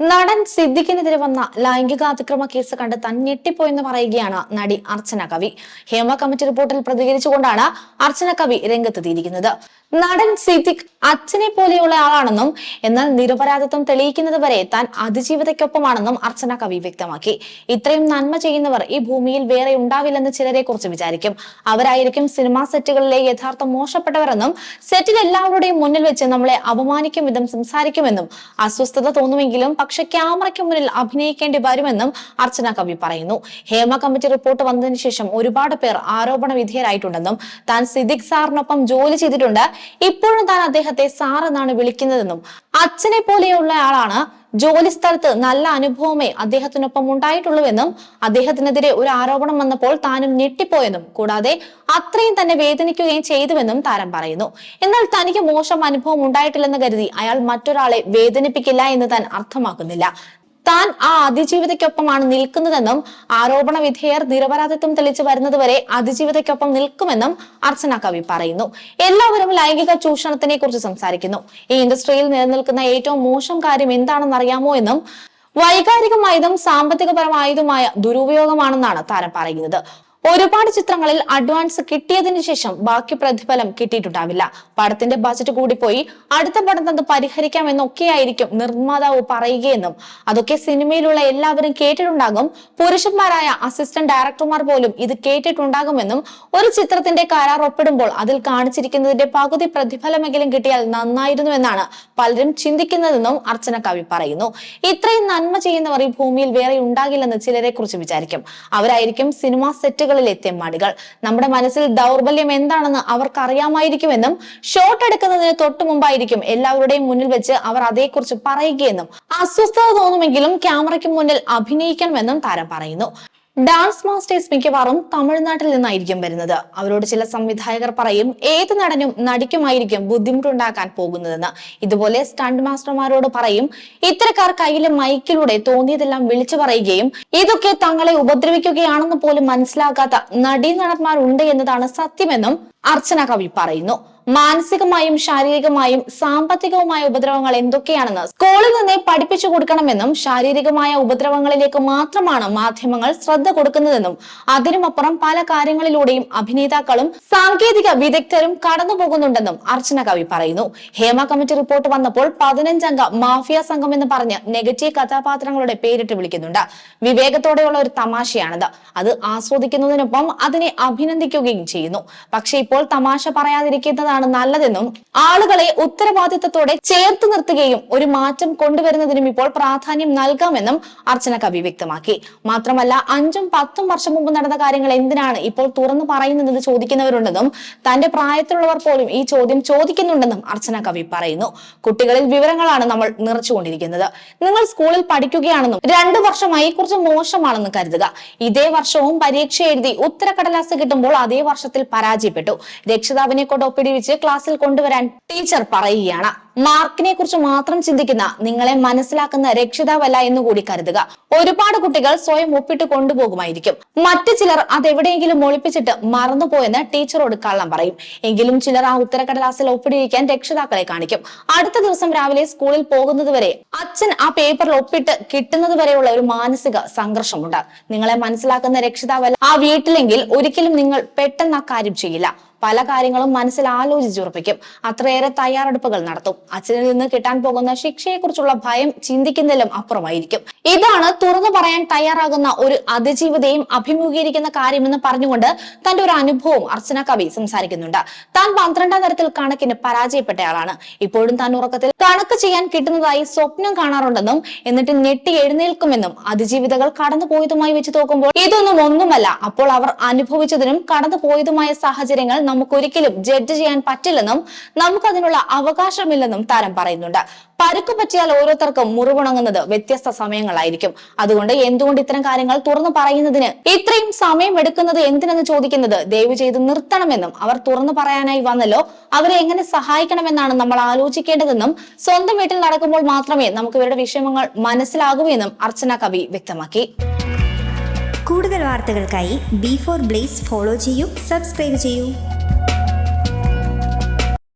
നടൻ സിദ്ദിഖിനെതിരെ വന്ന ലൈംഗികാതിക്രമ കേസ് കണ്ട് താൻ ഞെട്ടിപ്പോയെന്ന് പറയുകയാണ് നടി അർച്ചന കവി. ഹേമ കമ്മിറ്റി റിപ്പോർട്ടിൽ പ്രതികരിച്ചുകൊണ്ടാണ് അർച്ചന കവി രംഗത്തെത്തിയിരിക്കുന്നത്. നടൻ സിദ്ദിഖ് അച്ഛനെ പോലെയുള്ള ആളാണെന്നും എന്നാൽ നിരപരാധിത്വം തെളിയിക്കുന്നത് വരെ താൻ അതിജീവിതയ്ക്കൊപ്പമാണെന്നും അർച്ചന കവി വ്യക്തമാക്കി. ഇത്രയും നന്മ ചെയ്യുന്നവർ ഈ ഭൂമിയിൽ വേറെ ഉണ്ടാവില്ലെന്ന് ചിലരെ കുറിച്ച് വിചാരിക്കും. അവരായിരിക്കും സിനിമാ സെറ്റുകളിലെ യഥാർത്ഥ മോശപ്പെട്ടവരെന്നും സെറ്റിൽ എല്ലാവരുടെയും മുന്നിൽ വെച്ച് നമ്മളെ അപമാനിക്കും വിധം സംസാരിക്കുമെന്നും അസ്വസ്ഥത തോന്നുമെങ്കിലും പക്ഷെ ക്യാമറയ്ക്ക് മുന്നിൽ അഭിനയിക്കേണ്ടി വരുമെന്നും അർച്ചന കവി പറയുന്നു. ഹേമ കമ്മിറ്റി റിപ്പോർട്ട് വന്നതിന് ശേഷം ഒരുപാട് പേർ ആരോപണ വിധേയരായിട്ടുണ്ടെന്നും താൻ സിദ്ദിഖ് സാറിനൊപ്പം ജോലി ചെയ്തിട്ടുണ്ട്. ഇപ്പോഴും താൻ അദ്ദേഹത്തെ സാർ എന്നാണ് വിളിക്കുന്നതെന്നും അച്ഛനെ പോലെയുള്ള ആളാണ് ജോലി സ്ഥലത്ത് നല്ല അനുഭവമേ അദ്ദേഹത്തിനൊപ്പം ഉണ്ടായിട്ടുള്ളൂവെന്നും അദ്ദേഹത്തിനെതിരെ ഒരു ആരോപണം വന്നപ്പോൾ താനും ഞെട്ടിപ്പോയെന്നും കൂടാതെ അത്രയും തന്നെ വേദനിക്കുകയും ചെയ്തുവെന്നും താരം പറയുന്നു. എന്നാൽ തനിക്ക് മോശം അനുഭവം ഉണ്ടായിട്ടില്ലെന്ന് കരുതി അയാൾ മറ്റൊരാളെ വേദനിപ്പിക്കില്ല എന്ന് താൻ അർത്ഥമാക്കുന്നില്ല. താൻ ആ അതിജീവിതയ്ക്കൊപ്പമാണ് നിൽക്കുന്നതെന്നും ആരോപണ വിധേയർ നിരപരാധിത്വം തെളിച്ചു വരുന്നതുവരെ അതിജീവിതയ്ക്കൊപ്പം നിൽക്കുമെന്നും അർച്ചന കവി പറയുന്നു. എല്ലാവരും ലൈംഗിക ചൂഷണത്തിനെ കുറിച്ച് സംസാരിക്കുന്നു. ഈ ഇൻഡസ്ട്രിയിൽ നിലനിൽക്കുന്ന ഏറ്റവും മോശം കാര്യം എന്താണെന്ന് അറിയാമോ എന്നും വൈകാരികമായതും സാമ്പത്തികപരമായതുമായ ദുരുപയോഗമാണെന്നാണ് താരം പറയുന്നത്. ഒരുപാട് ചിത്രങ്ങളിൽ അഡ്വാൻസ് കിട്ടിയതിന് ശേഷം ബാക്കി പ്രതിഫലം കിട്ടിയിട്ടുണ്ടാവില്ല. പടത്തിന്റെ ബജറ്റ് കൂടിപ്പോയി. അടുത്ത പടം തന്നെ പരിഹരിക്കാം എന്നൊക്കെയായിരിക്കും നിർമ്മാതാവ് പറയുകയെന്നും അതൊക്കെ സിനിമയിലുള്ള എല്ലാവരും കേട്ടിട്ടുണ്ടാകും. പുരുഷന്മാരായ അസിസ്റ്റന്റ് ഡയറക്ടർമാർ പോലും ഇത് കേട്ടിട്ടുണ്ടാകുമെന്നും ഒരു ചിത്രത്തിന്റെ കരാർ ഒപ്പിടുമ്പോൾ അതിൽ കാണിച്ചിരിക്കുന്നതിന്റെ പകുതി പ്രതിഫലമെങ്കിലും കിട്ടിയാൽ നന്നായിരുന്നു എന്നാണ് പലരും ചിന്തിക്കുന്നതെന്നും അർച്ചന കവി പറയുന്നു. ഇത്രയും നന്മ ചെയ്യുന്നവർ ഈ ഭൂമിയിൽ വേറെ ഉണ്ടാകില്ലെന്ന് ചിലരെ കുറിച്ച് വിചാരിക്കും. അവരായിരിക്കും സിനിമാ സെറ്റുകളിലെ മടികൾ. നമ്മുടെ മനസ്സിൽ ദൗർബല്യം എന്താണെന്ന് അവർക്ക് അറിയാമായിരിക്കുമെന്നും ഷോട്ട് എടുക്കുന്നതിന് തൊട്ടു മുമ്പായിരിക്കും എല്ലാവരുടെയും മുന്നിൽ വെച്ച് അവർ അതേക്കുറിച്ച് പറയുകയെന്നും അസ്വസ്ഥത തോന്നുമെങ്കിലും ക്യാമറയ്ക്ക് മുന്നിൽ അഭിനയിക്കണമെന്നും താരം പറയുന്നു. ഡാൻസ് മാസ്റ്റേഴ്സ് മിക്കവാറും തമിഴ്നാട്ടിൽ നിന്നായിരിക്കും വരുന്നത്. അവരോട് ചില സംവിധായകർ പറയും ഏത് നടനും നടിക്കുമായിരിക്കും ബുദ്ധിമുട്ടുണ്ടാക്കാൻ പോകുന്നതെന്ന്. ഇതുപോലെ സ്റ്റണ്ട് മാസ്റ്റർമാരോട് പറയും ഇത്തരക്കാർ കയ്യിലെ മൈക്കിലൂടെ തോന്നിയതെല്ലാം വിളിച്ചു പറയുകയും ഇതൊക്കെ തങ്ങളെ ഉപദ്രവിക്കുകയാണെന്ന് പോലും മനസ്സിലാക്കാത്ത നടീനടന്മാരുണ്ട് എന്നതാണ് സത്യമെന്നും അർച്ചന കവി പറയുന്നു. മാനസികമായും ശാരീരികമായും സാമ്പത്തികവുമായ ഉപദ്രവങ്ങൾ എന്തൊക്കെയാണെന്ന് സ്കൂളിൽ നിന്ന് പഠിപ്പിച്ചു കൊടുക്കണമെന്നും ശാരീരികമായ ഉപദ്രവങ്ങളിലേക്ക് മാത്രമാണ് മാധ്യമങ്ങൾ ശ്രദ്ധ കൊടുക്കുന്നതെന്നും അതിനുമപ്പുറം പല കാര്യങ്ങളിലൂടെയും അഭിനേതാക്കളും സാങ്കേതിക വിദഗ്ധരും കടന്നുപോകുന്നുണ്ടെന്നും അർച്ചന കവി പറയുന്നു. ഹേമ കമ്മിറ്റി റിപ്പോർട്ട് വന്നപ്പോൾ പതിനഞ്ചംഗ മാഫിയ സംഘം എന്ന് പറഞ്ഞ് നെഗറ്റീവ് കഥാപാത്രങ്ങളുടെ പേരിട്ട് വിളിക്കുന്നുണ്ട്. വിവേകത്തോടെയുള്ള ഒരു തമാശയാണിത്. അത് ആസ്വദിക്കുന്നതിനൊപ്പം അതിനെ അഭിനന്ദിക്കുകയും ചെയ്യുന്നു. പക്ഷെ ഇപ്പോൾ തമാശ പറയാതിരിക്കുന്നതാണ് നല്ലതെന്നും ആളുകളെ ഉത്തരവാദിത്തത്തോടെ ചേർത്ത് നിർത്തുകയും ഒരു മാറ്റം കൊണ്ടുവരുന്നതിനും ഇപ്പോൾ പ്രാധാന്യം നൽകാമെന്നും അർച്ചന കവി വ്യക്തമാക്കി. മാത്രമല്ല അഞ്ചും പത്തും വർഷം മുമ്പ് നടന്ന കാര്യങ്ങൾ എന്തിനാണ് ഇപ്പോൾ തുറന്നു പറയുന്നതെന്ന് ചോദിക്കുന്നവരുണ്ടെന്നും തന്റെ പ്രായത്തിലുള്ളവർ പോലും ഈ ചോദ്യം ചോദിക്കുന്നുണ്ടെന്നും അർച്ചന കവി പറയുന്നു. കുട്ടികളിൽ വിവരങ്ങളാണ് നമ്മൾ നിറച്ചുകൊണ്ടിരിക്കുന്നത്. നിങ്ങൾ സ്കൂളിൽ പഠിക്കുകയാണെന്നും രണ്ടു വർഷമായി കുറച്ച് മോശമാണെന്ന് കരുതുക. ഇതേ വർഷവും പരീക്ഷ എഴുതി ഉത്തരക്കടലാസ് കിട്ടുമ്പോൾ അതേ വർഷത്തിൽ പരാജയപ്പെട്ടു. രക്ഷിതാവിനെ കൊണ്ട് ഒപ്പിടിവിച്ച് ക്ലാസ്സിൽ കൊണ്ടുവരാൻ ടീച്ചർ പറയുകയാണ്. മാർക്കിനെ കുറിച്ച് മാത്രം ചിന്തിക്കുന്ന നിങ്ങളെ മനസ്സിലാക്കുന്ന രക്ഷിതാവല്ല എന്ന് കൂടി കരുതുക. ഒരുപാട് കുട്ടികൾ സ്വയം ഒപ്പിട്ട് കൊണ്ടുപോകുമായിരിക്കും. മറ്റു ചിലർ അതെവിടെയെങ്കിലും ഒളിപ്പിച്ചിട്ട് മറന്നുപോയെന്ന് ടീച്ചറോട് കള്ളം പറയും. എങ്കിലും ചിലർ ആ ഉത്തരക്കടലാസിൽ ഒപ്പിടിയിരിക്കാൻ രക്ഷിതാക്കളെ കാണിക്കും. അടുത്ത ദിവസം രാവിലെ സ്കൂളിൽ പോകുന്നതുവരെ അച്ഛൻ ആ പേപ്പറിൽ ഒപ്പിട്ട് കിട്ടുന്നത് വരെയുള്ള ഒരു മാനസിക സംഘർഷമുണ്ട്. നിങ്ങളെ മനസ്സിലാക്കുന്ന രക്ഷിതാവല്ല ആ വീട്ടിലെങ്കിൽ ഒരിക്കലും നിങ്ങൾ പെട്ടെന്ന് ആ കാര്യം ചെയ്യില്ല. പല കാര്യങ്ങളും മനസ്സിൽ ആലോചിച്ചുറപ്പിക്കും അത്രയേറെ തയ്യാറെടുപ്പുകൾ നടത്തും. അച്ഛനിൽ നിന്ന് കിട്ടാൻ പോകുന്ന ശിക്ഷയെക്കുറിച്ചുള്ള ഭയം ചിന്തിക്കുന്നതിലും അപ്പുറമായിരിക്കും. ഇതാണ് തുറന്നു പറയാൻ തയ്യാറാകുന്ന ഒരു അതിജീവിതയും അഭിമുഖീകരിക്കുന്ന കാര്യമെന്ന് പറഞ്ഞുകൊണ്ട് തന്റെ ഒരു അനുഭവം അർച്ചന കവി സംസാരിക്കുന്നുണ്ട്. താൻ പന്ത്രണ്ടാം തരത്തിൽ കണക്കിന് പരാജയപ്പെട്ടയാളാണ്. ഇപ്പോഴും താൻ ഉറക്കത്തിൽ കണക്ക് ചെയ്യാൻ കിട്ടുന്നതായി സ്വപ്നം കാണാറുണ്ടെന്നും എന്നിട്ട് ഞെട്ടി എഴുന്നേൽക്കുമെന്നും അതിജീവിതകൾ കടന്നുപോയതുമായി വെച്ച് നോക്കുമ്പോൾ ഇതൊന്നും ഒന്നുമല്ല. അപ്പോൾ അവർ അനുഭവിച്ചതിനും കടന്നുപോയതുമായ സാഹചര്യങ്ങൾ നമുക്കൊരിക്കലും ജഡ്ജ് ചെയ്യാൻ പറ്റില്ലെന്നും നമുക്കതിനുള്ള അവകാശമില്ലെന്നും താരം പറയുന്നുണ്ട്. പരുക്ക് പറ്റിയാൽ ഓരോരുത്തർക്കും മുറിവുണങ്ങുന്നത് വ്യത്യസ്ത സമയങ്ങളായിരിക്കും. അതുകൊണ്ട് എന്തുകൊണ്ട് ഇത്തരം കാര്യങ്ങൾ തുറന്നു പറയുന്നതിന് ഇത്രയും സമയം എടുക്കുന്നത് എന്തിനെന്ന് ചോദിക്കുന്നത് ദയവ് ചെയ്ത് നിർത്തണമെന്നും അവർ തുറന്നു പറയാനായി വന്നല്ലോ. അവരെ എങ്ങനെ സഹായിക്കണമെന്നാണ് നമ്മൾ ആലോചിക്കേണ്ടതെന്നും സ്വന്തം വീട്ടിൽ നടക്കുമ്പോൾ മാത്രമേ നമുക്ക് ഇവരുടെ വിഷയങ്ങൾ മനസ്സിലാകൂ എന്നും അർച്ചന കവി വ്യക്തമാക്കി. കൂടുതൽ വാർത്തകൾക്കായി ബി ഫോർ ബ്ലേസ് ഫോളോ ചെയ്യൂ സബ്സ്ക്രൈബ് ചെയ്യൂ.